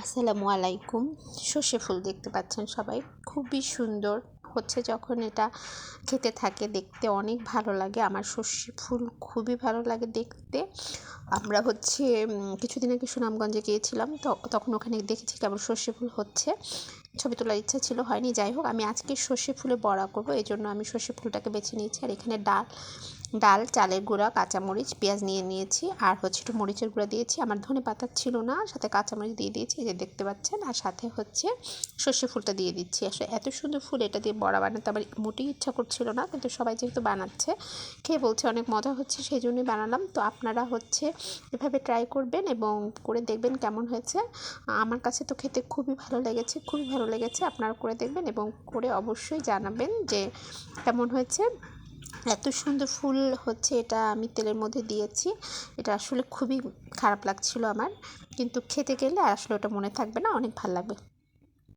আসসালামু আলাইকুম। সর্ষে ফুল দেখতে পাচ্ছেন সবাই? খুবই সুন্দর। হচ্ছে যখন এটা খেতে থাকে দেখতে অনেক ভালো লাগে। আমার সর্ষে ফুল খুবই ভালো লাগে দেখতে। আমরা হচ্ছে কিছুদিন আগে সুনামগঞ্জে গিয়েছিলাম। তখন ওখানে দেখেছি কেমন সর্ষে ফুল হচ্ছে। ছবি তোলার ইচ্ছা ছিল, হয়নি। যাই হোক, আমি আজকে সর্ষে ফুলে বড়া করব। এই জন্য আমি সর্ষে ফুলটাকে বেছে নিয়েছি। আর এখানে ডাল ডাল, চালের গুঁড়া, কাঁচামরিচ, পেঁয়াজ নিয়ে নিয়েছি। আর হচ্ছে একটু মরিচের গুঁড়া দিয়েছি। আমার ধনে পাতা ছিল না, সাথে কাঁচামরিচ দিয়ে দিয়েছি, এই যে দেখতে পাচ্ছেন। আর সাথে হচ্ছে সর্ষে ফুলটা দিয়ে দিচ্ছি। আসলে এত সুন্দর ফুল এটা দিয়ে বড়া বানাতে আমার মোটেই ইচ্ছা করছিল না, কিন্তু সবাই যেহেতু বানাচ্ছে, খেয়ে বলছে অনেক মজা হচ্ছে সেই জন্যই বানালাম। তো আপনারা হচ্ছে এভাবে ট্রাই করবেন এবং করে দেখবেন কেমন হয়েছে। আমার কাছে তো খেতে খুবই ভালো লেগেছে, খুবই ভালো লেগেছে। আপনারা করে দেখবেন এবং করে অবশ্যই জানাবেন যে কেমন হয়েছে। এত সুন্দর ফুল হচ্ছে এটা আমি তেলের মধ্যে দিয়েছি। এটা আসলে খুবই খারাপ লাগছিল আমার। কিন্তু খেতে গেলে আসলে ওটা মনে থাকবে না, অনেক ভালো লাগবে।